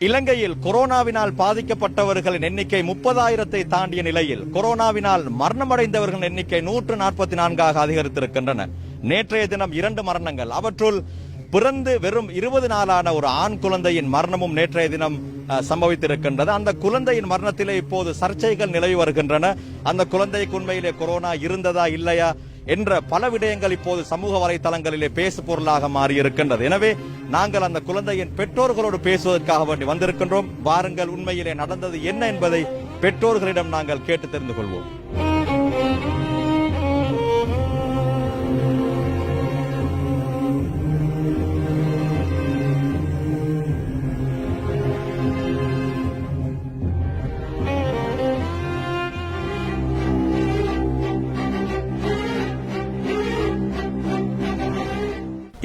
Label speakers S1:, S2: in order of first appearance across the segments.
S1: இலங்கையில் கொரோனாவினால் பாதிக்கப்பட்டவர்களின் எண்ணிக்கை முப்பதாயிரத்தை தாண்டிய நிலையில் கொரோனாவினால் மரணமடைந்தவர்களின் எண்ணிக்கை நூற்று நாற்பத்தி நான்காக அதிகரித்திருக்கின்றன. நேற்றைய தினம் இரண்டு மரணங்கள். அவற்றுள் பிறந்து வெறும் இருபது நாளான ஒரு ஆண் குழந்தையின் மரணமும் நேற்றைய தினம் அஹ், சம்பவித்திருக்கின்றது. அந்த குழந்தையின் மரணத்திலே இப்போது சர்ச்சைகள் நிலவி வருகின்றன. அந்த குழந்தைக்கு உண்மையிலே கொரோனா இருந்ததா இல்லையா? என்ற பல விடயங்கள் இப்போது சமூக வலைதளங்களிலே பேசு பொருளாக மாறியிருக்கின்றது. எனவே நாங்கள் அந்த குழந்தையின் பெற்றோர்களோடு பேசுவதற்காக வேண்டி வந்திருக்கின்றோம். வாருங்கள் உண்மையிலே நடந்தது என்ன என்பதை பெற்றோர்களிடம் நாங்கள் கேட்டு தெரிந்து கொள்வோம்.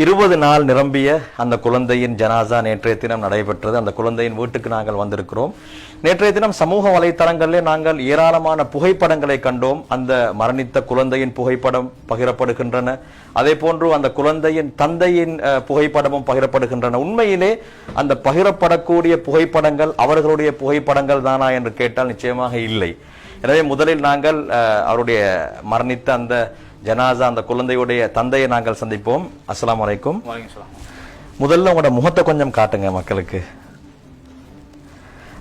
S1: இருபது நாள் நிரம்பிய அந்த குழந்தையின் ஜனாசா நேற்றைய தினம் நடைபெற்றது. அந்த குழந்தையின் வீட்டுக்கு நாங்கள் வந்திருக்கிறோம். நேற்றைய தினம் சமூக வலைத்தளங்களிலே நாங்கள் ஏராளமான புகைப்படங்களை கண்டோம். அந்த மரணித்த குழந்தையின் புகைப்படம் பகிரப்படுகின்றன. அதே போன்று அந்த குழந்தையின் தந்தையின் புகைப்படமும் பகிரப்படுகின்றன. உண்மையிலே அந்த பகிரப்படக்கூடிய புகைப்படங்கள் அவர்களுடைய புகைப்படங்கள் தானா என்று கேட்டால் நிச்சயமாக இல்லை. எனவே முதலில் நாங்கள் அவருடைய மரணித்த அந்த ஜனாசா அந்த குழந்தையுடைய தந்தையை நாங்கள் சந்திப்போம்.
S2: வணக்கம் சார்
S1: முதல்ல உங்களோட முகத்தை கொஞ்சம் காட்டுங்க மக்களுக்கு.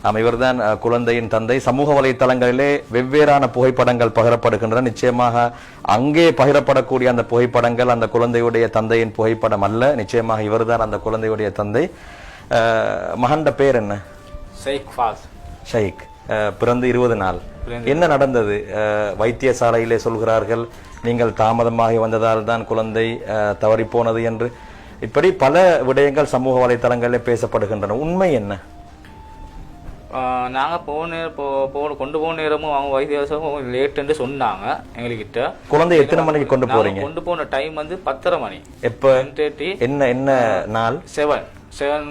S1: ஆமா இவர்தான் அஹ், குழந்தையின் தந்தை. சமூக வலைத்தளங்களிலே வெவ்வேறான புகைப்படங்கள் பகிரப்படுகின்றன. நிச்சயமாக அங்கே பகிரப்படக்கூடிய அந்த புகைப்படங்கள் அந்த குழந்தையுடைய தந்தையின் புகைப்படம் அல்ல. நிச்சயமாக இவர்தான் அந்த குழந்தையுடைய தந்தை. அஹ், மகன்ட பேர் என்ன?
S2: ஷேக் ஃபாஸ்.
S1: ஷைக். அஹ், பிறந்து இருபது நாள். என்ன நடந்தது? வைத்தியசாலையிலே சொல்கிறார்கள் நீங்கள் தாமதமாகி வந்ததால் தான் குழந்தை அஹ், தவறிப் போனது என்று. இப்படி பல விடயங்கள் சமூக வலைத்தளங்களில் பேசப்படுகின்றன. உண்மை என்ன?
S2: நாங்கள் போன போ போ கொண்டு போன நேரமும் அவங்க வைத்தியாசம் லேட்டுன்னு சொன்னாங்க எங்ககிட்ட
S1: குழந்தை எத்தனை மணிக்கு கொண்டு போறீங்க?
S2: கொண்டு போன டைம் வந்து பத்தரை மணி.
S1: எப்ப? என்ன என்ன நாள்?
S2: செவன் செவன்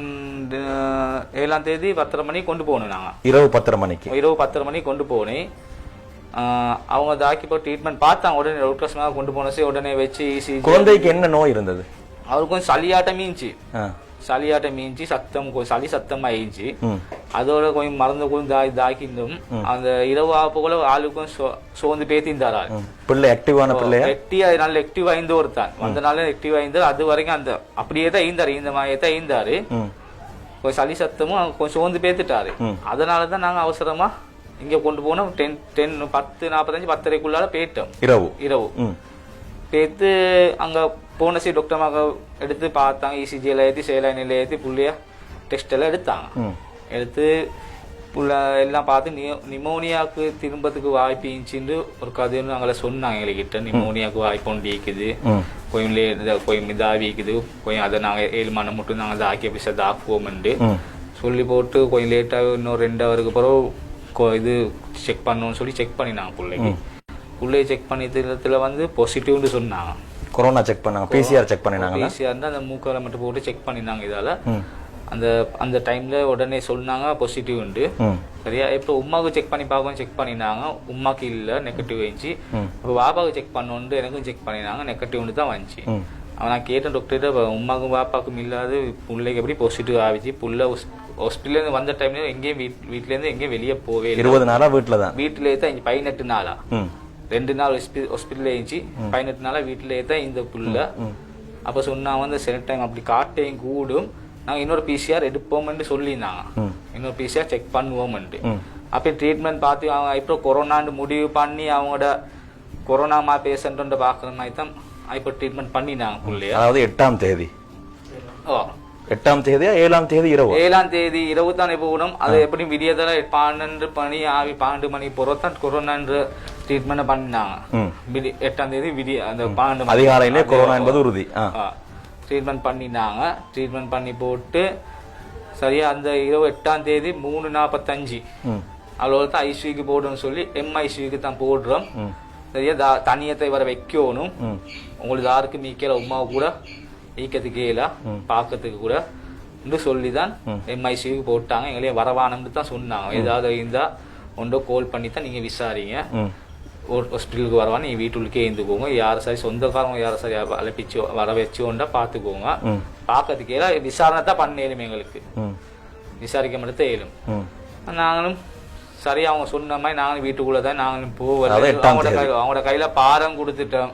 S2: ஏழாம் தேதி பத்தரை மணிக்கு கொண்டு போகணும் நாங்கள்
S1: இரவு பத்தரை மணிக்கு.
S2: இரவு பத்தரை மணிக்கு கொண்டு போனேன் ஆஹ் அவங்க தாக்கி போய் ட்ரீட்மெண்ட் பார்த்தாங்க. உடனே டாக்டர்ஸ்மாக கொண்டு போனச்சு உடனே வச்சு ஈஸி
S1: குழந்தைக்கு என்ன நோய் இருந்தது?
S2: அவருக்கு கொஞ்சம் சளியாட்டம் மீஞ்சி
S1: ஆ.
S2: சளியாட்டம் மீஞ்சி சத்தம் சளி சத்தம் ஆயிடுச்சு. அதோட கொஞ்சம் மறந்து கொஞ்சம் தாய் தாக்கிந்தும் அந்த இரவு ஆப்போல ஆளுக்கும் சோ- சோர்ந்து பேத்திந்தாரா.
S1: பிள்ளை ஆக்டிவான பிள்ளையா?
S2: எக்டி நல்ல எக்டிவ் ஆயிந்து ஒருத்தான். வந்தனால எக்டிவ் ஆயிந்தார் அது வரைக்கும் அந்த அப்படியே தான் ஈந்தாரு இந்த மாதிரி தான் ஈந்தாரு. கொஞ்சம் சளி சத்தமும் கொஞ்சம் சோர்ந்து பேத்துட்டாரு. அதனால தான் நாங்க அவசரமா இங்க கொண்டு போனோம். டென் டென் பத்து நாற்பத்தஞ்சு பத்தரைக்குள்ளால போயிட்டோம்
S1: இரவு.
S2: இரவு.
S1: ம்.
S2: பேத்து அங்க போன சி டாக்டர் மக எடுத்து பார்த்தாங்க இசிஜி எல்லாம் ஏற்றி சேலைனில் ஏற்றி புள்ளைய டெஸ்ட் எல்லாம் எடுத்தாங்க. எடுத்து புள்ள எல்லாம் பார்த்து நியோ- நிமோனியாவுக்கு திரும்பத்துக்கு வாய்ப்பு இருந்துச்சுன்னு ஒரு கதைன்னு அங்கே சொன்னாங்க எங்ககிட்ட நிமோனியாவுக்கு வாய்ப்பு ஒன்று இருக்குது. கொஞ்சம் லே கொஞ்சம் இதாகிக்குது கொஞ்சம் அதை நாங்கள் ஏழு மணி மட்டும் நாங்கள் தாக்கி பிசை தாக்குவோம்ண்டு. சொல்லி போட்டு கொஞ்சம் லேட்டாக இன்னும் ரெண்டு ஹவருக்கு பிறகு இது செக் பண்ணணும்னு சொல்லி செக் பண்ணினாங்க பிள்ளைக்கு பிள்ளைய செக் பண்ணியதுல வந்து பாசிட்டிவ்னு சொன்னாங்க.
S1: கொரோனா செக் பண்ணாங்க பிசிஆர் செக் பண்ணினாங்களா?
S2: ஈஸியாக இருந்தால் அந்த மூக்கால மட்டும் போட்டு செக் பண்ணினாங்க இதால. அந்த அந்த டைம்ல உடனே சொன்னாங்க பாசிட்டிவ் உண்டு. சரியா? இப்போ உமாவுக்கு செக் பண்ணி பார்க்கவும் செக் பண்ணினாங்க. உமாக்கு இல்லை நெகட்டிவ் வந்துச்சு இப்போ பாபாவுக்கு செக் பண்ணோன்ட்டு எனக்கும் செக் பண்ணினாங்க. நெகட்டிவ்னு தான் வந்துச்சு. அவன் நான் கேட்டேன் டாக்டர்கிட்ட உமாக்கும் பாப்பாக்கும் இல்லாத பிள்ளைக்கு எப்படி பாசிட்டிவ் ஆகிச்சு புள்ள ஹாஸ்பிட்டல்லேருந்து வந்த டைம்ல எங்கேயும் வீட் வீட்டிலேருந்து எங்கேயும் வெளியே போவே
S1: இருபது நாளா வீட்டுல தான்.
S2: வீட்டிலே தான் பதினெட்டு நாளா. ரெண்டு நாள் ஹாஸ்பிட்டல் இருந்துச்சு. பதினெட்டு நாளா வீட்டிலே தான் இந்த புள்ள. அப்ப சொன்னாங்க வந்து சில டைம் அப்படி காட்டையும் கூடும். நாங்க இன்னொரு பிசிஆர் எடுப்போம்னு சொல்லியிருந்தாங்க. இன்னொரு பிசிஆர் செக் பண்ணுவோம்ட்டு அப்படி ட்ரீட்மெண்ட் பார்த்து அவங்க இப்போ கொரோனான்னு முடிவு பண்ணி அவங்களோட கொரோனா மா பேஷண்ட்டு பார்க்குற மாதிரி தான் இப்போ ட்ரீட்மெண்ட் பண்ணினாங்க புள்ளைய.
S1: அதாவது எட்டாம் தேதி.
S2: ஓ.
S1: எட்டாம் தேதியா ஏழாம் தேதி இரவு?
S2: ஏழாம் தேதி இரவு தான் போகணும். அது எப்படி விடியதால பன்னெண்டு மணி ஆகி பன்னெண்டு மணி போகிறோம் தான் கொரோனான்ற ட்ரீட்மெண்ட். விடி எட்டாம் தேதி விடிய அந்த பன்னெண்டு
S1: அதிகாலையிலே கொரோனா என்பது உறுதி.
S2: ட்ரீட்மெண்ட் பண்ணினாங்க. ட்ரீட்மெண்ட் பண்ணி போட்டு சரியா அந்த இரவு எட்டாம் தேதி மூணு நாற்பத்தஞ்சு. அவ்வளோ தான் ஐசியூக்கு போடணும்னு சொல்லி எம்ஐசியூக்கு தான் போடுறோம். சரியா? தா- தனியத்தை வர வைக்கணும். உங்களுக்கு யாருக்கு மீக்கல உமாவை கூட. ஈக்கத்துக்கு கீழே. பார்க்கறதுக்கு கூட. என்று சொல்லி தான் எம்ஐசியூக்கு போட்டாங்க. எங்களையும் வரவானம்னு தான் சொன்னாங்க. ஏதாவது இருந்தா ஒன்றோ கால் பண்ணி தான் நீங்க விசாரிங்க. இருந்துக்கோங்க யார் சரி சொந்தக்காரங்க யாரை சரி அழைப்பிச்சு வர வச்சு கொண்டா பார்த்துக்கோங்க பார்க்கறதுக்கு ஏதாவது விசாரணை தான் பண்ணேலும் எங்களுக்கு. விசாரிக்க மட்டும் இயலும்
S1: ம்
S2: நாங்களும் சரி அவங்க சொன்ன மாதிரி நாங்களும் வீட்டுக்குள்ள தான் நாங்களும் போவோம் அவங்களோட. கை அவங்களோட கையில பாரம் கொடுத்துட்டோம்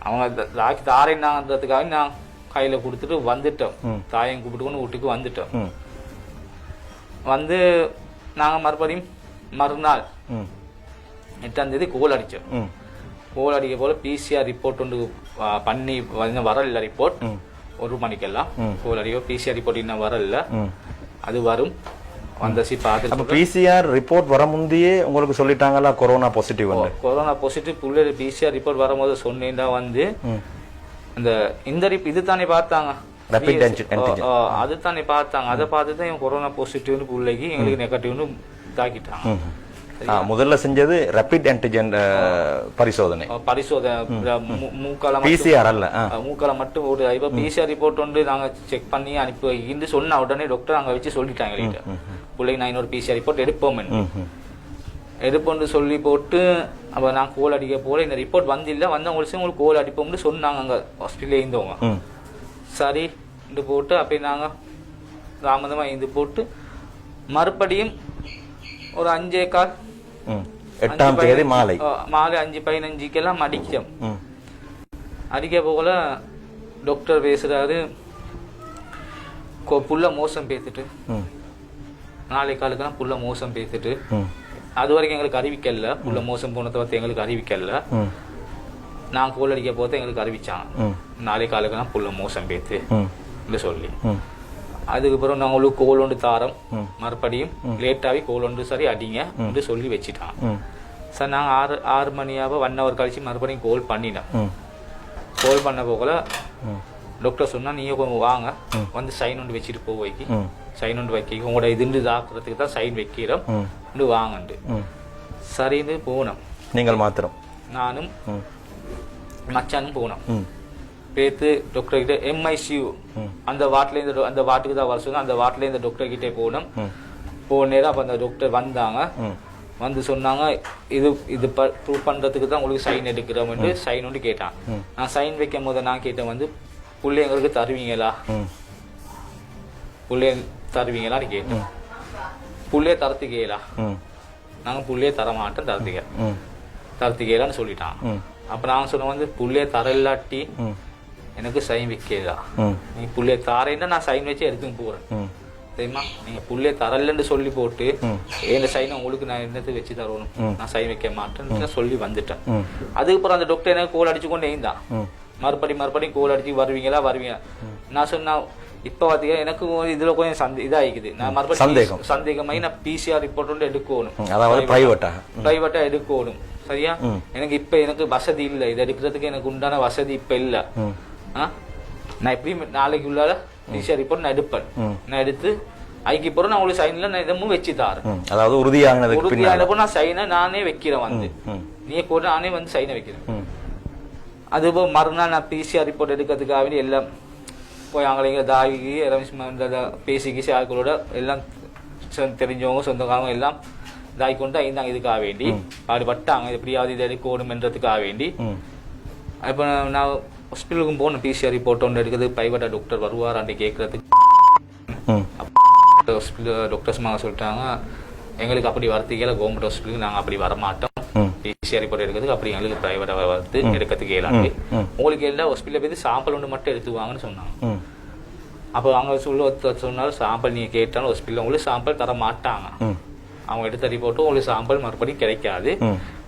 S2: அவங்க தாக்கி தாரைனாங்கிறதுக்காக நான் கையில கொடுத்துட்டு வந்துட்டோம். தாயம் கூப்பிட்டுக்கொண்டு வீட்டுக்கு வந்துட்டோம் வந்து நாங்க மறுபடியும் மறுநாள் எட்டாம் தேதி கோல் அடிச்சோம்
S1: ம்.
S2: கோல் அடிக்க போல பிசிஆர் ரிப்போர்ட் ஒன்று பண்ணி வரல ரிப்போர்ட். ஒரு மணிக்கெல்லாம். கோல் அடிக்கோ பிசிஆர் ரிப்போர்ட் இன்னும் வரல அது வரும். வந்தசி
S1: அப்ப
S2: பார்த்துட்டு
S1: பிசிஆர் ரிப்போர்ட் வர முந்தையே உங்களுக்கு சொல்லிட்டாங்களா கொரோனா பாசிட்டிவ்
S2: கொரோனா பாசிட்டிவ் புள்ள பிசிஆர் ரிப்போர்ட் வரும்போது சொன்னீங்கன்னா வந்து. அந்த இந்த ரிப் இது தானே பார்த்தாங்க அது தானே பார்த்தாங்க. அதை பார்த்து தான் கொரோனா பாசிட்டிவ்னு பிள்ளைக்கு எங்களுக்கு நெகட்டிவ்னு தாக்கிட்டாங்க.
S1: முதல்ல செஞ்சது ரேபிட் ஆன்டிஜென் பரிசோதனை.
S2: பரிசோதனை.
S1: பிசிஆர் அல்ல
S2: மூக்கால மட்டும் ஒரு இப்போ பிசிஆர் ரிப்போர்ட் வந்து நாங்க செக் பண்ணி அனுப்பி வைக்கின்னு சொன்ன உடனே டாக்டர் அங்க வச்சு சொல்லிட்டாங்க எங்கள்கிட்ட பிள்ளைக்கு நான் இன்னொரு பிசிஆர் ரிப்போர்ட் எடுப்போம் எடுப்போம்னு சொல்லி போட்டு அப்போ நான் கோல் அடிக்க போல இந்த ரிப்போர்ட் வந்தில்ல வந்தவங்களுக்கு உங்களுக்கு கோல் அடிப்போம்னு சொன்னாங்க அங்க ஹாஸ்பிட்டலே இருந்தவங்க. சரி இது போட்டு அப்படி நாங்க தாமதமா இது போட்டு மறுபடியும் ஒரு அஞ்சே கால்
S1: எட்டாம் தேதி மாலை.
S2: மாலை அஞ்சு பதினஞ்சுக்கெல்லாம் அடிக்கிறோம் அடிக்க போகல டாக்டர் பேசுறாரு. கொ- புள்ள மோசம் பேத்துட்டு. நாளை காலுக்கெல்லாம் புள்ள மோசம் பேத்துட்டு.
S1: ம்.
S2: அது வரைக்கும் எங்களுக்கு அறிவிக்கல. புள்ள மோசம் போனதை பத்தி எங்களுக்கு அறிவிக்கல. நான் கோல் அடிக்க போது எங்களுக்கு அறிவிச்சாங்க நாளை காலுக்கெல்லாம் புள்ள மோசம் பேத்து. சொல்லி. அதுக்கப்புறம் நாங்கள் உங்களுக்கு கோல் ஒன்று தாரோம். மறுபடியும் லேட்டாகி கோல் ஒன்று சரி அடிங்க என்று சொல்லி வச்சுட்டான். சார் நாங்கள் ஆறு ஆறு மணியாக ஒன் ஹவர் கழிச்சு மறுபடியும் கோல் பண்ணினோம்
S1: ம்.
S2: கோல் பண்ண போகல. டாக்டர் சொன்னா நீங்க கொஞ்சம் வாங்க. வந்து சைன் ஒன்று வச்சுட்டு போ வைக்கி.
S1: ம்.
S2: சைன் ஒன்று வைக்க. உங்களோட இதுண்டு தாக்குறதுக்கு தான் சைன் வைக்கிறோம். இண்டு வாங்கண்டு சரின்னு போனோம்.
S1: நீங்கள் மாத்திரம்.
S2: நானும் மச்சானும் போனோம். பேத்து டாக்டர் கிட்ட எம்ஐசியூ. அந்த வார்டில் இந்த do- அந்த வார்டுக்கு தான் வர சொன்னா அந்த வார்டில் இந்த டாக்டர் கிட்டே போனோம் போன நேரம் அப்போ அந்த டாக்டர் வந்தாங்க. வந்து சொன்னாங்க இது இது ப்ரூவ் பண்றதுக்கு தான் உங்களுக்கு சைன் எடுக்கிறோம் என்று சைன் ஒன்று கேட்டான். நான் சைன் வைக்கும் போது நான் கேட்டேன் வந்து பிள்ளைங்களுக்கு தருவீங்களா? புள்ளைய தருவீங்களான்னு கேட்டேன். புள்ளைய தரத்துக்கேலா நாங்கள் புள்ளைய தர மாட்டோம் தரத்துக்க தரத்துக்கேலான்னு சொல்லிட்டான். அப்போ நாங்கள் சொன்னோம் வந்து புள்ளைய தர இல்லாட்டி எனக்கு சைன் வைக்கலா நீ புள்ளைய தாரேன்னா நான் சைன் வச்சு எடுத்துன்னு போறேன். தெரியுமா நீங்க புள்ளைய தரலன்னு சொல்லி போட்டு. என் சைனை உங்களுக்கு நான் என்னத்தை வச்சு தரணும். நான் சைன் வைக்க மாட்டேன்னு சொல்லி வந்துட்டேன். அதுக்கப்புறம் அந்த டாக்டர் எனக்கு கோல் அடிச்சு கொண்டே இருந்தான்.
S1: ம்.
S2: மறுபடி மறுபடியும் கோல் அடிச்சு வருவீங்களா வருவீங்க நான் சொன்னா இப்ப பாத்தீங்கன்னா எனக்கு இதுல கொஞ்சம் சந்தே இதாகிக்குது. நான் மறுபடியும்
S1: சந்தேகம்.
S2: சந்தேகமாயி நான் பிசிஆர் ரிப்போர்ட் ஒன்று எடுக்கணும்.
S1: அதாவது பிரைவேட்டா
S2: பிரைவேட்டா எடுக்கணும். சரியா. எனக்கு இப்ப எனக்கு வசதி இல்ல. இது எடுக்கிறதுக்கு எனக்கு உண்டான வசதி இப்ப இல்ல? நான் எப்படியும் நாளைக்கு உள்ளால பிசிஆர் ரிப்போர்ட் நான் எடுப்பேன். நான் எடுத்து ஐக்கு போறேன் நான் உங்களுக்கு சைன்ல நான் இதமும் வச்சு தாரேன்.
S1: அதாவது உறுதியானதுக்கு பின்னால்.
S2: உறுதியானப்போ நான் சைனை நானே வைக்கிறேன் வந்து. நீ கூட நானே வந்து சைனை வைக்கிறேன். அதுபோல் மறுநாள் நான் பிசிஆர் ரிப்போர்ட் எடுக்கிறதுக்காக வேண்டி எல்லாம் போய் அங்கே இங்கே தாகி ரமேஷ் இந்த இந்த பேசி ஆட்களோட எல்லாம் தெரிஞ்சவங்க சொந்தக்காரங்க எல்லாம் தாய் கொண்டு தான் இருந்தாங்க இதுக்காக வேண்டி பாடுபட்டாங்க. எப்படியாவது இதை எடுக்கணுமென்றதுக்காக வேண்டி. இப்போ நான் ஹாஸ்பிட்டலுக்கும் போனேன் பிசிஆர் ரிப்போர்ட் ஒன்று எடுக்கிறதுக்கு பிரைவேட்டாக டாக்டர் வருவாராண்டி கேட்கறதுக்கு ஹாஸ்பிட்டல் டாக்டர்ஸ் மாங்க சொல்லிட்டாங்க எங்களுக்கு அப்படி வரத்துக்கே கவர்மெண்ட் ஹாஸ்பிட்டலுக்கு நாங்கள் அப்படி வர மாட்டோம்
S1: ம்
S2: பிசிஆர் ரிப்போர்ட் எடுக்கிறதுக்கு அப்படி எங்களுக்கு பிரைவேட்டாக வந்து எடுக்கிறதுக்கு இயலாது.
S1: ம்.
S2: உங்களுக்கு எல்லா ஹாஸ்பிட்டலில் போய் சாம்பிள் ஒன்று மட்டும் எடுத்துவாங்கன்னு சொன்னாங்க. அப்போ அவங்க சொல்ல சொன்னாலும் சாம்பிள் நீங்கள் கேட்டாலும் ஹாஸ்பிட்டலில் உங்களுக்கு சாம்பிள் தர மாட்டாங்க. அவங்க எடுத்த ரிப்போர்ட்டும் உங்களுக்கு சாம்பிள் மறுபடியும் கிடைக்காது.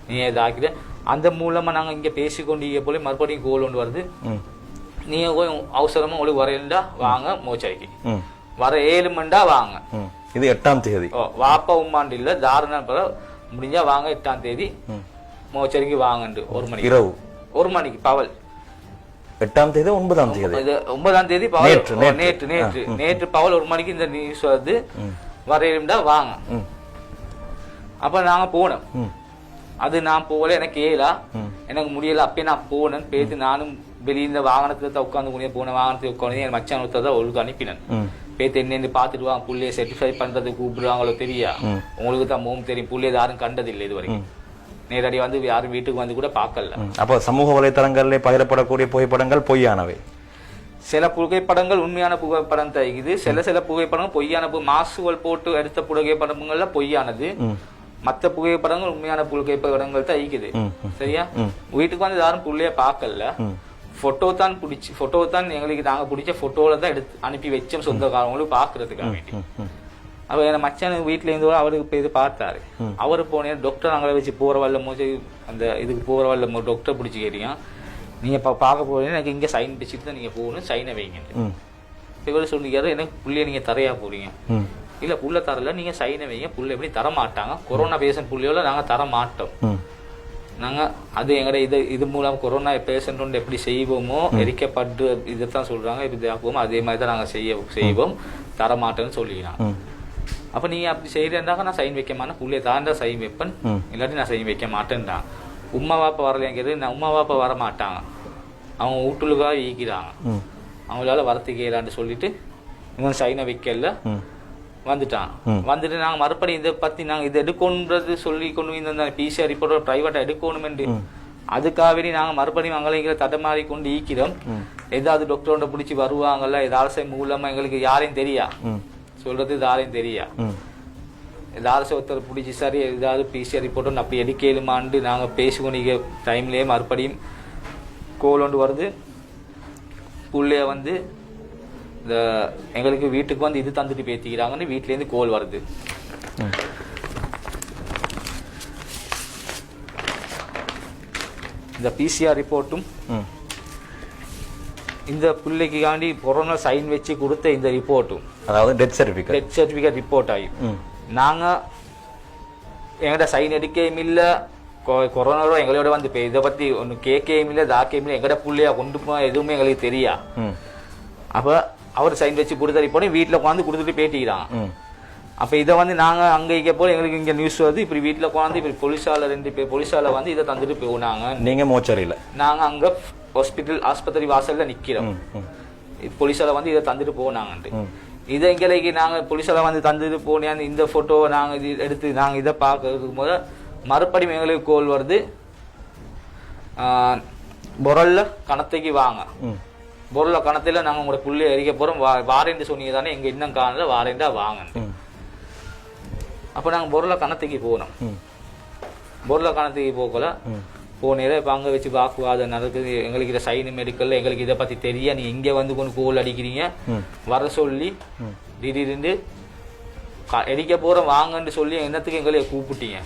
S2: நீங்கள் இதாக்கிட்டு அந்த மூலமாக நாங்கள் இங்கே பேசிக்கொண்டு போல மறுபடியும் கோல் ஒன்று வருது.
S1: ம்.
S2: நீங்கள் போய் அவசரமாக உங்களுக்கு வரையிலண்டா வாங்க மோச்சரிக்கை
S1: ம்.
S2: வர ஏழு மண்டா வாங்க.
S1: இது எட்டாம் தேதி.
S2: ஓ வாப்பா உம்மாண்டு இல்லை தாரண முடிஞ்சா வாங்க எட்டாம் தேதி மோச்சரிக்கை வாங்கண்டு. ஒரு மணிக்கு.
S1: இரவு.
S2: ஒரு மணிக்கு பவல்
S1: எட்டாம் தேதி ஒன்பதாம் தேதி.
S2: ஒன்பதாம் தேதி பவல்
S1: நேற்று, நேற்று.
S2: நேற்று பவல் ஒரு மணிக்கு இந்த நியூஸ் வருது. வரையிலும்டா வாங்க. அப்ப நாங்க போனோம். அது நான் போகல எனக்கு ஏலா. எனக்கு முடியல. அப்பயே நான் போனேன். பேத்து நானும் வெளிய இந்த வாகனத்துல உட்காந்து முடிய போன வாகனத்துக்கு உட்காந்து என் மச்சான் ஒருத்தர் ஒழுங்கு அனுப்பினேன் பேத்து என்னென்னு பார்த்துட்டு வாங்க புள்ளைய செட்டிஃபை பண்றது கூப்பிடுவாங்களோ தெரியா. உங்களுக்கு தான் மோம் தெரியும். புள்ளைய யாரும் கண்டதில்லை இது வரைக்கும் நேரடி வந்து யாரும் வீட்டுக்கு வந்து கூட பார்க்கல.
S1: அப்போ சமூக வலைத்தளங்களிலே பகிரப்படக்கூடிய புகைப்படங்கள் பொய்யானவை?
S2: சில புகைப்படங்கள் உண்மையான புகைப்படம் தருகிறது. சில சில புகைப்படங்கள் பொய்யான மாசுகள் போட்டு எடுத்த புகைப்படங்கள்ல பொய்யானது.
S1: ம்
S2: மத்த புகைப்படங்கள் உண்மையான புகைப்படங்கள் தான் ஈக்குது
S1: ம்,
S2: சரியா? வீட்டுக்கு வந்து யாரும் புள்ளைய பார்க்கல. போட்டோ தான் பிடிச்சி போட்டோ தான் எங்களுக்கு நாங்க பிடிச்ச போட்டோல தான் எடுத்து அனுப்பி வச்சோம் சொந்தக்காரங்களும் பாக்குறதுக்காக வேண்டி. அப்ப என் மச்சான் வீட்டுல இருந்து அவருக்கு போய் இது பார்த்தாரு. அவரு போனேன் டாக்டர் அங்கே வச்சு போற வரல மோச்சு அந்த இதுக்கு போற வரல டாக்டர் பிடிச்சி கேட்டீங்க நீங்க இப்ப பார்க்க போறீங்க எனக்கு இங்க சைன் பிடிச்சிட்டு தான் நீங்க போகணும் சைனை வைங்க இவர் சொல்லிக்காரு எனக்கு புள்ளைய நீங்க தரையா போறீங்க. இல்ல புள்ள தரல. நீங்க சைனை வைங்க. புள்ள எப்படி தர மாட்டாங்க. கொரோனா பேஷண்ட் புள்ளையோட நாங்க தர மாட்டோம்.
S1: ம்.
S2: நாங்க அது எங்கட இது இது மூலம் கொரோனா பேஷண்ட் எப்படி செய்வோமோ எரிக்கப்பட்டு இதைத்தான் சொல்றாங்க. இப்படி இதாக்குவோமோ அதே மாதிரி தான் நாங்க செய்ய செய்வோம். தர மாட்டோம்னு சொல்லிக்கலாம்
S1: ம்.
S2: அப்ப நீங்க அப்படி செய்யறேன்டாக்க நான் சைன் வைக்க மாட்டேன். புள்ளைய தாண்டா சைன் வைப்பேன். இல்லாட்டி நான் சைன் வைக்க மாட்டேன்டான் உம்மா வாப்பா வரலைங்கிறது நான் உம்மா வாப்பா வர மாட்டாங்க அவங்க வீட்டுலுக்காக ஈக்கிறாங்க அவங்களால வரத்துக்கேலான்னு சொல்லிட்டு இவன் சைனை வைக்கல. வந்துட்டான். வந்துட்டு நாங்க மறுபடியும் இதை பத்தி நாங்க இதை எடுக்கணுன்றது சொல்லி கொண்டு இந்த பிசிஆர் ரிப்போர்ட் பிரைவேட்டா எடுக்கணுமென்று. அதுக்காக நாங்க மறுபடியும் அங்கே தடமாறி கொண்டு ஈக்கிறோம் ஏதாவது டாக்டரோட பிடிச்சி வருவாங்கல்ல ஏதாவது மூலமா எங்களுக்கு யாரையும் தெரியா? சொல்றது யாரையும் தெரியா? ஏதாவது ஒருத்தர் பிடிச்சி சரி ஏதாவது பிசிஆர் ரிப்போர்ட் அப்படி எடுக்கலுமாண்டு நாங்க பேசிக்கொண்டிருக்க டைம்லயே மறுபடியும் கோல் ஒன்று வருது. புள்ளைய வந்து இந்த எங்களுக்கு வீட்டுக்கு வந்து இது தந்துட்டு பேத்திக்கிறாங்கன்னு வீட்லேருந்து கோல் வருது. இந்த பிசிஆர் ரிப்போர்ட்டும் இந்த பிள்ளைக்காண்டி கொரோனா சைன் வச்சு கொடுத்த இந்த ரிப்போர்ட்டும்
S1: அதாவது death certificate
S2: death certificate report ஆகி.
S1: ம்.
S2: நாங்க எங்கட சைன் எடுக்கையும் இல்ல கொ- கொரோனாவோட எங்களோட வந்து இப்போ இதை பத்தி ஒன்று கேட்கையும் இல்லை தாக்கையும் இல்லை எங்கட புள்ளையா கொண்டு போன எதுவுமே எங்களுக்கு தெரியா. அப்ப அவர் சைன் வச்சு கொடுத்த ரிப்போர்ட்டும் வீட்டில் உட்காந்து கொடுத்துட்டு பேட்டிக்கிறான். அப்ப இதை வந்து நாங்க அங்க இங்க போல எங்களுக்கு இங்க நியூஸ் வருது. இப்படி வீட்டுல உட்காந்து இப்படி போலீஸால ரெண்டு பேர் போலீஸால வந்து இதை தந்துட்டு போனாங்க.
S1: நீங்க மோச்சரியில்?
S2: நாங்க அங்க ஹாஸ்பிட்டல் ஆஸ்பத்திரி வாசல்ல நிக்கிறோம்.
S1: ம் ம்.
S2: இது போலீஸால வந்து இதை தந்துட்டு போனாங்கன்ட்டு. இதை எங்களுக்கு நாங்க போலீஸால வந்து தந்துட்டு போனேன். இந்த போட்டோவை நாங்க இது எடுத்து நாங்க இதை பார்க்கறதுக்கு போது மறுபடியும் எங்களுக்கு கோல் வருது. பொரல்ல கணத்தைக்கு வாங்க. பொருள கணத்துல நாங்க உங்களோட புள்ளி எரிக்க போறோம். வா வாரேன்னு சொன்னீங்க தானே எங்க இன்னும் காணல வாரேண்டா வாங்க அப்ப நாங்க பொருளை கணத்துக்கு போனோம். பொருளை கணத்துக்கு போகல.
S1: ம்.
S2: போனேன் இப்போ அங்கே வச்சு வாக்குவாதம் நடக்குது. எங்களுக்கு இதை சைன் மெடிக்கல் எங்களுக்கு இதை பற்றி தெரிய? நீ இங்கே வந்து கொண்டு கோல் அடிக்கிறீங்க. வர சொல்லி. திடீர்னு எரிக்க போகிறோம் வாங்கன்னு சொல்லி என்னத்துக்கு எங்களை கூப்பிட்டீங்க?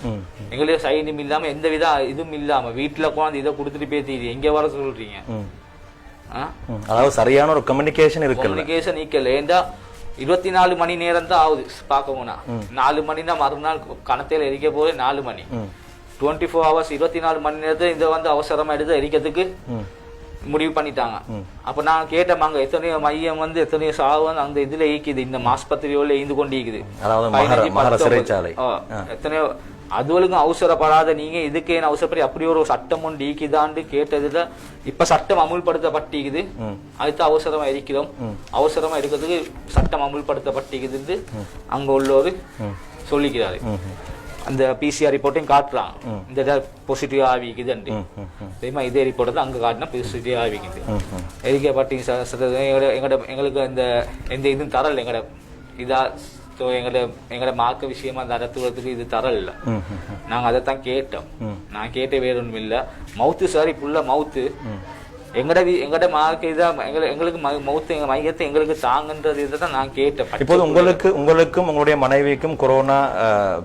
S2: எங்களுக்கு சைனும் இல்லாமல் எந்த வித இதுவும் இல்லாமல் வீட்டில் உட்காந்து இதை கொடுத்துட்டு பேசிடுறீங்க எங்கே வர சொல்கிறீங்க
S1: ம். அதாவது சரியான ஒரு கம்யூனிகேஷன் இருக்குல்ல.
S2: கம்யூனிகேஷன் நீக்கல ஏண்டா இருபத்தி நாலு மணி நேரம் தான் ஆகுது. பார்க்க போனா. நாலு மணி தான் மறுநாள் கணத்தையில் எரிக்க போது நாலு மணி. டுவெண்ட்டி ஃபோர் ஹவர்ஸ் இருபத்தி நாலு மணி நேரத்தை இதை வந்து அவசரமா எடுத்து எரிக்கிறதுக்கு முடிவு பண்ணிட்டாங்க. அப்ப நான் கேட்டேன் அங்க எத்தனையோ மையம் வந்து எத்தனையோ சாவு வந்து அந்த இதுல ஈக்குது இந்த ஆஸ்பத்திரியோல ஈந்து கொண்டு ஈக்குது எத்தனையோ அதுவளுக்கும் அவசரப்படாத நீங்க இதுக்கு ஏன் அவசரப்படி அப்படி ஒரு சட்டம் ஒன்று ஈக்குதான்னு கேட்டதுல இப்ப சட்டம் அமுல்படுத்தப்பட்டிக்குது
S1: ம்.
S2: அதுக்கு அவசரமா இருக்கிறோம். அவசரமா இருக்கிறதுக்கு சட்டம் அமுல்படுத்தப்பட்டிக்குது அங்க உள்ளவர் சொல்லிக்கிறாரு. அந்த பிசிஆர் ரிப்போர்ட்டையும் காட்டுறான் இந்த பாசிட்டிவ் ஆவிக்குதுன்ட்டு
S1: ம் ம் ம்.
S2: அதே இதே ரிப்போர்ட் தான் அங்க காட்டினா பாசிட்டிவ் ஆவிக்குது எரிக்கப்பட்டி எங்களோட எங்களோட எங்களுக்கு இந்த எந்த இதுவும் தரல. எங்களோட இதா ஸோ எங்களோட எங்களோட மார்க்க விஷயமா அந்த அரத்துவத்துக்கு இது தரல நாங்க அதைத்தான் கேட்டோம்.
S1: ம்.
S2: நான் கேட்ட வேற ஒன்றும் இல்ல. மவுத்து சாரி புள்ள மவுத்து. எங்கட வி- எங்கட மார்க் இதா எங்க எங்களுக்கு ம- மவுத்து எங்க மையத்தை எங்களுக்கு தாங்கன்றது இதை தான் நான் கேட்டேன்.
S1: இப்போது உங்களுக்கு உங்களுக்கும் உங்களுடைய மனைவிக்கும் கொரோனா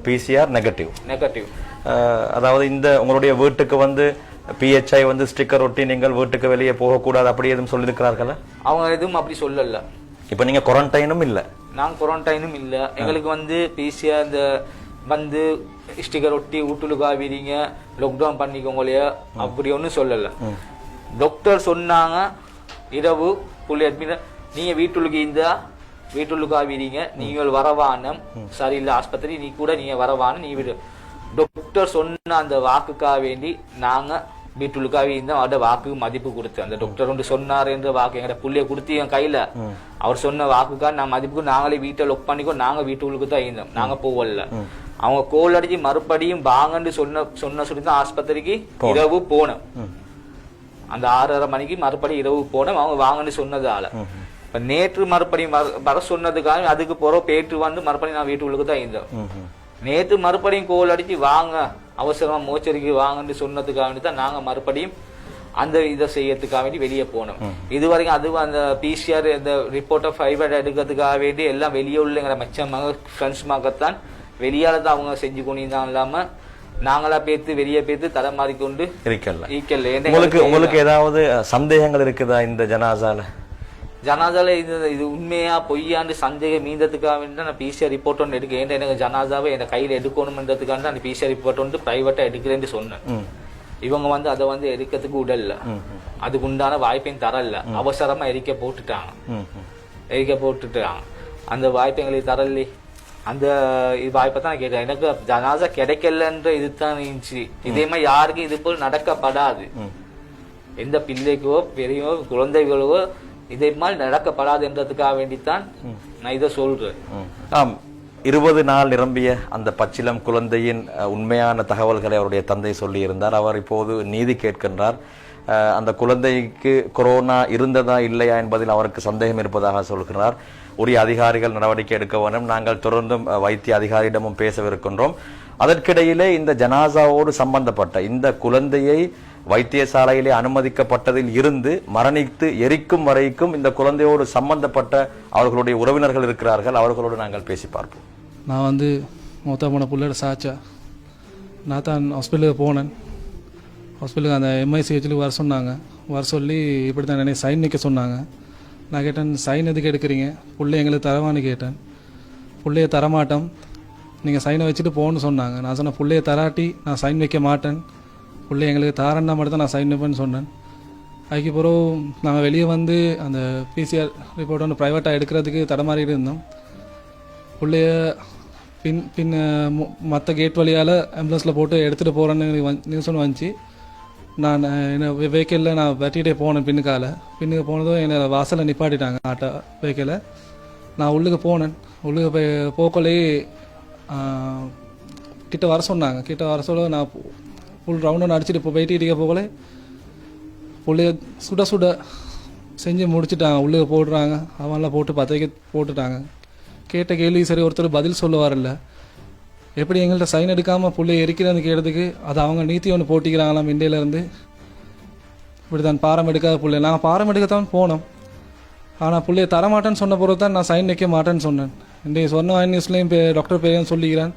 S1: பிசிஆர் நெகட்டிவ்
S2: நெகட்டிவ்
S1: அதாவது இந்த உங்களுடைய வீட்டுக்கு வந்து பிஹெச்ஐ வந்து ஸ்டிக்கர் ஒட்டி நீங்கள் வீட்டுக்கு வெளியே போகக்கூடாது அப்படி எதுவும் சொல்லியிருக்கிறார்களா?
S2: அவங்க எதுவும் அப்படி சொல்லல.
S1: இப்போ நீங்க குவாரண்டைனும் இல்ல.
S2: நாங்க குவாரண்டைனும் இல்ல. எங்களுக்கு வந்து பிசிஆர் இந்த வந்து ஸ்டிக்கர் ஒட்டி வீட்டுலுக்கா வீரீங்க லாக்டவுன் பண்ணிக்கோங்களைய? அப்படி ஒன்றும் சொல்லல. டாக்டர் சொன்னாங்க இரவு புள்ளி அட்மிட் நீங்க வீட்டுலுக்கு இருந்தா வீட்டுலுக்கா வீரீங்க நீங்கள் வரவானம். சரியில்லை ஆஸ்பத்திரி நீ கூட நீங்க வரவான நீ விடு. டாக்டர் சொன்ன அந்த வாக்குக்காக வேண்டி நாங்க வீட்டுலுக்காக இருந்தா அவரோட வாக்குக்கு மதிப்பு கொடுத்து அந்த டாக்டர் ஒன்று சொன்னார் என்ற வாக்கு எங்கட புள்ளைய கொடுத்து என் கையில. அவர் சொன்ன வாக்குக்காக நான் மதிப்புக்கு நாங்களே வீட்டை லொக் பண்ணிக்கோ நாங்க வீட்டுக்கு தான் இருந்தோம். நாங்க போவல அவங்க கோல் அடிச்சு மறுபடியும் வாங்கன்னு சொன்ன சொன்ன சொல்லி தான் ஆஸ்பத்திரிக்கு இரவு போனோம். அந்த ஆறரை மணிக்கு மறுபடியும் இரவு போனோம். அவங்க வாங்கன்னு சொன்னதால. இப்ப நேற்று மறுபடியும் வர- சொன்னதுக்காக அதுக்கு போறோம். பேட்டு வந்து மறுபடியும் நான் வீட்டுக்குள்ளுக்கு தான் இருந்தோம். நேற்று மறுபடியும் கோல் அடிச்சு வாங்க. அவசரமா மோச்சரிக்கு வாங்கன்னு சொன்னதுக்காக வேண்டி தான் நாங்க மறுபடியும் அந்த இதை செய்யறதுக்காக வேண்டி வெளியே போனோம். இது வரைக்கும் அதுவும் அந்த பிசிஆர் இந்த ரிப்போர்ட்டை ஃபைபர் எடுக்கிறதுக்காக வேண்டி எல்லாம் வெளியே உள்ளங்கிற மச்சமாக ஃப்ரெண்ட்ஸ் மாகத்தான் வெளியால தான் அவங்க செஞ்சு கொண்டிருந்தான் இல்லாம நாங்களா பேத்து வெளியே பேத்து தலை மாறிக்கொண்டு
S1: இருக்கல.
S2: ஈக்கல்
S1: உங்களுக்கு உங்களுக்கு ஏதாவது சந்தேகங்கள் இருக்குதா இந்த ஜனாசால?
S2: ஜனாதால இது இது உண்மையா பொய்யாண்டு சந்தேகம் மீந்ததுக்காக வேண்டி தான் நான் பிசிஆர் ரிப்போர்ட் ஒன்று எடுக்க ஏன்டா எனக்கு ஜனாதாவை என் கையில் எடுக்கணும்ன்றதுக்காக தான் அந்த பிசிஆர் ரிப்போர்ட் வந்து பிரைவேட்டா எடுக்கிறேன்னு சொன்னேன். இவங்க வந்து அதை வந்து எடுக்கிறதுக்கு உடல்ல. அதுக்கு உண்டான வாய்ப்பையும் தரல. அவசரமா எரிக்க போட்டுட்டாங்க. எரிக்க போட்டுட்டாங்க. அந்த வாய்ப்பு எங்களுக்கு தரல. அந்த இது வாய்ப்பை தான் கேட்டேன். எனக்கு ஜனாசா கிடைக்கலன்ற இதுதான் இருந்துச்சு. இதே மாதிரி யாருக்கும் இது போல் நடக்கப்படாது. எந்த பிள்ளைக்கோ பெரியோ குழந்தைகளோ இதே மாதிரி நடக்கப்படாதுன்றதுக்காக வேண்டித்தான் நான் இதை சொல்றேன்.
S1: ஆம் இருபது நாள் நிரம்பிய அந்த பச்சிலம் குழந்தையின் உண்மையான தகவல்களை அவருடைய தந்தை சொல்லியிருந்தார். அவர் இப்போது நீதி கேட்கின்றார். அந்த குழந்தைக்கு கொரோனா இருந்ததா இல்லையா என்பதில் அவருக்கு சந்தேகம் இருப்பதாக சொல்கிறார். உரிய அதிகாரிகள் நடவடிக்கை எடுக்க வேண்டும். நாங்கள் தொடர்ந்தும் வைத்திய அதிகாரியிடமும் பேசவிருக்கின்றோம். அதற்கிடையிலே இந்த ஜனாசாவோடு சம்பந்தப்பட்ட இந்த குழந்தையை வைத்தியசாலையிலே அனுமதிக்கப்பட்டதில் இருந்து மரணித்து எரிக்கும் வரைக்கும் இந்த குழந்தையோடு சம்பந்தப்பட்ட அவர்களுடைய உறவினர்கள் இருக்கிறார்கள். அவர்களோடு நாங்கள் பேசி பார்ப்போம்.
S3: நான் வந்து மூத்தா போன பிள்ளையோட சாச்சா. நான் தான் ஹாஸ்பிட்டலுக்கு போனேன். ஹாஸ்பிட்டலுக்கு அந்த எம்ஐசிஹெச்சில் வர சொன்னாங்க. வர சொல்லி இப்படி தான் என்னை சைன் நிற்க சொன்னாங்க. நான் கேட்டேன் சைன் எதுக்கு எடுக்கிறீங்க? பிள்ளை எங்களுக்கு தரவான்னு கேட்டேன். பிள்ளைய தரமாட்டோம். நீங்கள் சைனை வச்சுட்டு போகணும்னு சொன்னாங்க. நான் சொன்னேன் பிள்ளைய தராட்டி நான் சைன் வைக்க மாட்டேன். பிள்ளை எங்களுக்கு தாரண்டா மட்டும் தான் நான் சைன் வைப்பேன்னு சொன்னேன். அதுக்கு பிறகு நாங்கள் வெளியே வந்து அந்த பிசிஆர் ரிப்போர்ட் வந்து ப்ரைவேட்டாக எடுக்கிறதுக்கு தடமாறிட்டு இருந்தோம். பிள்ளைய பின் பின் மற்ற கேட் வழியால் ஆம்புலன்ஸில் போட்டு எடுத்துகிட்டு போகிறேன்னு நியூஸ் ஒன்று வந்துச்சு. நான் என்ன வெஹிக்கிளில் நான் வெட்டிகிட்டே போனேன் பின்னுக்கால. பின்னுக்கு போனதும் என்னை வாசலில் நிப்பாட்டிட்டாங்க ஆட்டோ வெஹிக்கிளை நான் உள்ளுக்கு போனேன். உள்ளுக்கு போய் போக்கொள்ளி கிட்ட வர சொன்னாங்க. கிட்ட வர சொல்ல நான் ஃபுல் ரவுண்ட் ஒன்று அடிச்சுட்டு இப்போ போயிட்டு போகல. புள்ளைய சுட சுட செஞ்சு முடிச்சிட்டாங்க. உள்ளே போடுறாங்க. அவன்லாம் போட்டு பத்திரிக்கை போட்டுட்டாங்க. கேட்ட கேள்வி சரி ஒருத்தர் பதில் சொல்லுவார்ல எப்படி எங்கள்கிட்ட சைன் எடுக்காமல் பிள்ளைய எரிக்கிறேன்னு கேட்டதுக்கு அது அவங்க நீத்தி ஒன்று போட்டிக்கிறாங்களாம் இந்தியில இப்படி தான் பாரம் எடுக்காத பிள்ளை நாங்கள் பாரம் எடுக்கத்தான் போனோம். ஆனால் பிள்ளைய தரமாட்டேன்னு சொன்ன பிறகு தான் நான் சைன் வைக்க மாட்டேன்னு சொன்னேன். இன்றைக்கு சொன்ன நியூஸ்லேயும் பே டாக்டர் பேரையும் சொல்லிக்கிறேன்.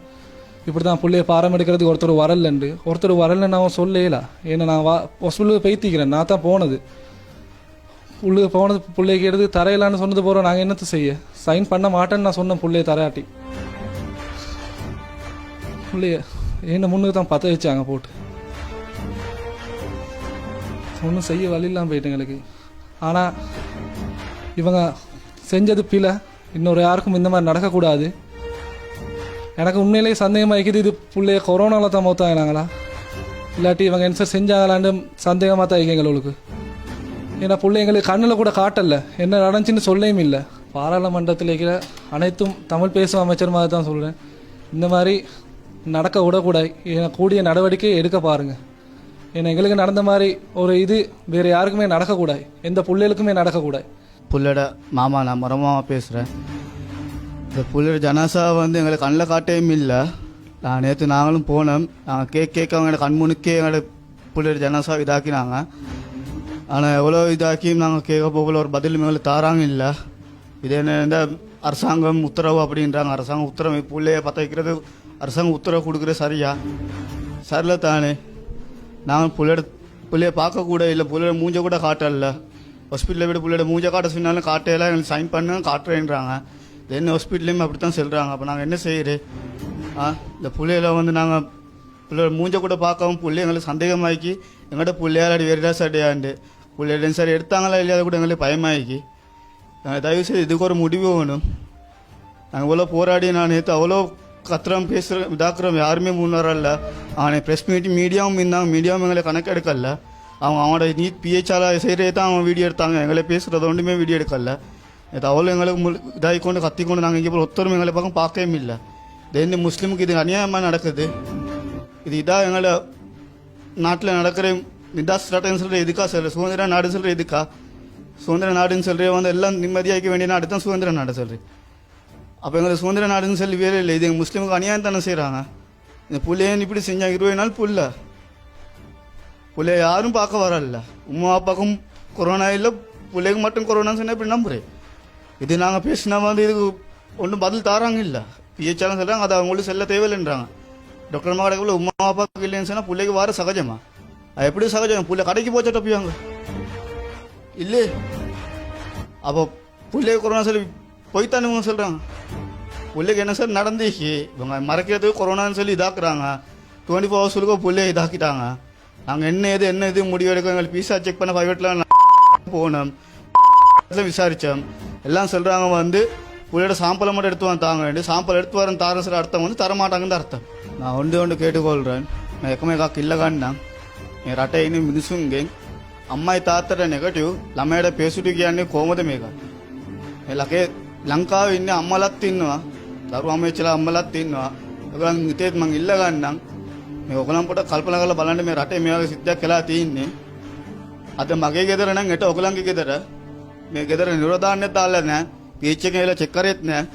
S3: இப்படி தான் புள்ளைய பாரம் எடுக்கிறதுக்கு ஒருத்தர் வரலண்டு ஒருத்தர் வரலன்னு அவன் சொல்லல. ஏன்னா நான் வா ஹாஸ்பிட்டலுக்கு பேத்திக்கிறேன். நான் தான் போனது. புள்ளு போனது பிள்ளைய கேட்டது தரையிலான்னு சொன்னது போகிறோம் நாங்கள் என்னத்தை செய்ய? சைன் பண்ண மாட்டேன்னு நான் சொன்னேன் பிள்ளைய தரையாட்டி. பிள்ளைய என்ன முன்னுக்கு தான் பற்ற வச்சாங்க போட்டு. ஒன்றும் செய்ய வழி இல்லாமல் போயிட்டு எங்களுக்கு. ஆனால் இவங்க செஞ்சது பிழை. இன்னொரு யாருக்கும் இந்த மாதிரி நடக்கக்கூடாது. எனக்கு உண்மையிலேயே சந்தேகமாக இருக்குது. இது பிள்ளைய கொரோனாவில் தான் மௌத்தாயினாங்களா இல்லாட்டி இவங்க என்ன செஞ்சாங்களான்னு சந்தேகமாக தான் இருக்கு எங்களுக்கு ஏன்னா பிள்ளை எங்களுக்கு கண்ணில் கூட காட்டல. என்ன நடந்துச்சுன்னு சொல்லையும் இல்லை. பாராளுமன்றத்தில் இருக்கிற அனைத்தும் தமிழ் பேசும் அமைச்சர் மாதிரி தான் சொல்கிறேன் இந்த மாதிரி நடக்க விடக்கூடாது. ஏன்னா கூடிய நடவடிக்கை எடுக்க பாருங்கள் ஏன்னா எங்களுக்கு நடந்த மாதிரி ஒரு இது வேறு யாருக்குமே நடக்கக்கூடாது. எந்த பிள்ளைகளுக்குமே நடக்கக்கூடாது.
S4: புள்ளோட மாமா நான் மரமாமா பேசுகிறேன் இந்த புள்ளோட ஜனாசா வந்து எங்களை கண்ணில் காட்டவும் இல்லை. நான் நேற்று நாங்களும் போனோம். நாங்கள் கேக் கேட்க அவங்க கண்முனுக்கே எங்களோட புள்ளோட ஜனாசா இதாக்கினாங்க. ஆனால் எவ்வளோ இதாக்கியும் நாங்கள் கேட்க போகல. ஒரு பதில் மேலே தாராங்க இல்லை. இது என்ன இந்த அரசாங்கம் உத்தரவு அப்படின்றாங்க. அரசாங்கம் உத்தரவு பிள்ளைய பற்ற வைக்கிறது அரசாங்கம் உத்தரவு கொடுக்குறது சரியா? சரில தானே. நாங்கள் புள்ளையோட பிள்ளைய பார்க்கக்கூட இல்லை. புள்ளையோட மூஞ்ச கூட காட்டல. ஹாஸ்பிட்டலில் விட புள்ளையோட மூஞ்ச காட்ட சொன்னாலும் காட்டையெல்லாம் எங்களுக்கு சைன் பண்ண காட்டுறேன்றாங்க. தென் ஹாஸ்பிட்டல்லையும் அப்படி தான் சொல்கிறாங்க அப்போ நாங்கள் என்ன செய்யுது ஆ இந்த பிள்ளையில வந்து நாங்கள் பிள்ளையோட மூஞ்ச கூட பார்க்கவும் பிள்ளை எங்களை சந்தேகமாக்கி எங்கள்கிட்ட புள்ளையாடி வேறுடா சட்டையாண்டு பிள்ளையிட சார் எடுத்தாங்களா இல்லையா கூட எங்களுக்கு பயமாக்கி நாங்கள் தயவு செய்து இதுக்கு ஒரு முடிவு வேணும். நாங்கள் இவ்வளோ போராடி நான் நேற்று அவ்வளோ கத்துறோம் பேசுகிறோம் இதாக்குறோம் யாருமே முன் வரல அவனை ப்ரெஸ் மீட் மீடியாவும் இருந்தாங்க மீடியாவும் எங்களை கணக்கெடுக்கல அவங்க அவனோட நீட் பிஹெச்ஆல செய்கிறே தான் அவன் வீடியோ எடுத்தாங்க. எங்களை பேசுகிறத ஒன்றுமே வீடியோ எடுக்கல. நேற்று அவ்வளோ எங்களுக்கு முழு இதாகி கொண்டு கத்தி கொண்டு நாங்கள் இங்கே போய் ஒத்தரும் எங்களை பக்கம் பார்க்கவே இல்லை தென் முஸ்லீமுக்கு இது அநியாயமாக நடக்குது இது இதாக எங்களை நாட்டில் நடக்கிற நிதாஸ் ரட்டன்னு சொல்கிற எதுக்கா சொல்கிற சுதந்திர நாடுன்னு சொல்கிற எதுக்கா சுதந்திர நாடுன்னு சொல்கிற வந்து எல்லாம் நிம்மதியாக வேண்டிய நாடு தான் சுதந்திர நாடு சொல்கிறேன் அப்போ எங்களுக்கு சுதந்திர நாடுன்னு சொல்லி வேறு இல்லை இது எங்கள் முஸ்லீமுக்கு அநியாயம் தானே செய்கிறாங்க இந்த புள்ளையன் இப்படி செஞ்சாங்க இருபது நாள் புள்ள புள்ளைய யாரும் பார்க்க வரல உமா அப்பாக்கும் கொரோனா இல்லை பிள்ளைக்கு மட்டும் கொரோனான்னு சொன்னால் இப்படி நம்புறேன் இது நாங்கள் பேசினா வந்து இதுக்கு ஒன்றும் பதில் தாராங்க இல்லை. பிஹெச்ஆலும் சொல்கிறாங்க அது அவங்களுக்கு செல்ல தேவையில்லைன்றாங்க. டாக்டர் மகடக்குள்ள உமா அப்பாவுக்கு இல்லைன்னு சொன்னால் பிள்ளைக்கு வர சகஜமா? அது எப்படி சகஜம்? பிள்ளை கடைக்கு போச்சா டப்பியாங்க இல்லை. அப்போ பிள்ளைய கொரோனா சொல்லி போய்த்தானே இவங்க சொல்கிறாங்க பிள்ளைக்கு என்ன சார் நடந்துச்சு இவங்க மறைக்கிறதுக்கு கொரோனான்னு சொல்லி இதாக்குறாங்க. டுவெண்ட்டி ஃபோர் ஹவர்ஸுக்கு பிள்ளைய இதாக்கிட்டாங்க. நாங்கள் என்ன இது என்ன இது முடிவு எடுக்க எங்களுக்கு பீஸா செக் பண்ண ப்ரைவேட்டில் போனோம். விசாரித்தோம் எல்லாம் சொல்கிறாங்க வந்து புள்ளையோட சாம்பலை மட்டும் எடுத்து வந்து தாங்க வேண்டிய சாம்பல் எடுத்து வரேன் தாரம் சார் அர்த்தம் வந்து தரமாட்டாங்கன்னு அர்த்தம் நான் ஒன்று ஒன்று கேட்டுக்கொள்கிறேன் நான் எக்கமே காக்கு இல்லை காண்டாம் මේ රට ඉන්න මිනිසුන්ගෙන් අම්මයි තාත්තට නෙගටිව් ළමයට පේසුටි කියන්නේ කොහොමද මේක මේ ලකේ ලංකාවේ ඉන්න අම්මලත් ඉන්නවා දරුවෝ අම්මෙච්චලා අම්මලත් ඉන්නවා ඒගොල්ලන් හිතේත් මං ඉල්ල ගන්නම් මේ ඔයගොල්ලන් පොඩ කල්පනා කරලා බලන්න මේ රටේ මේ වගේ සිද්ධියක් වෙලා තියෙන්නේ අද මගේ ගෙදර නම් හෙට ඔයගොල්ලන්ගේ ගෙදර මේ ගෙදර නිරෝධාන්‍යයක් දාලා නැහැ. පීච් එකේ ඉල චෙක් කරෙත් නැහැ.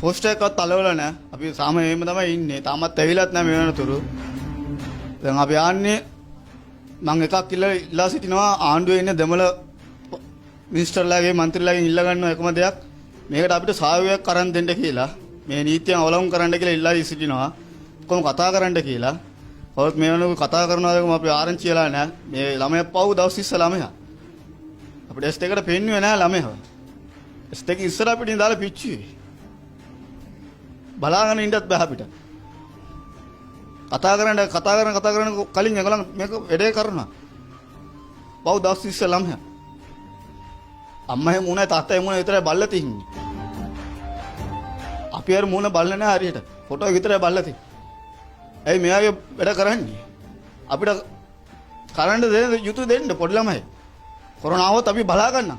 S4: පෝස්ට් එකක්වත් අලවලා නැහැ. අපි සාම එහෙම තමයි ඉන්නේ. තාමත් ඇවිලත් නැහැ මේ වෙනතුරු. දැන් අපි යන්නේ මම එකක් ඉල්ල ඉල්ලා සිටිනවා. ආණ්ඩුවේ ඉන්න දෙමළ මිනිස්ටර්ලාගේ මන්ත්‍රීලාගෙන් ඉල්ල ගන්න එකම දෙයක්. මේකට අපිට සහයෝගයක් කරන් දෙන්න කියලා. මේ නීතිය අවලංගු කරන්න කියලා ඉල්ලා සිටිනවා. කොහොම කතා කරන්න කියලා. කවුරුත් මේ වෙනකොට කතා කරනවා දැන් අපි ආරංචි වෙලා නැහැ. මේ ළමයා පව් දවස් 20 ළමයා අපිට S දෙකට පෙන්නුවේ නැහැ ළමයා S දෙක ඉස්සර අපිට දාලා පිච්චුවේ බලාගෙන ඉන්නත් බෑ අපිට කතා කරන්න කතා කරන කතා කරන කලින් ඒගොල්ලන් මේක වැඩේ කරනවා. පව් දවස් 20 ළමයා. අම්මා හැම මුණයි තාත්තා හැම මුණ විතරයි බල්ල තින්නේ. අපි අර මුණ බල්ල නැහැ හරියට. ෆොටෝ විතරයි බල්ල තින්නේ. ඇයි මෙයාගේ වැඩ කරන්නේ? අපිට කරන්න දෙන්න යුතු දෙන්න පොඩි ළමයි. कोरोना हो तभी भला करना।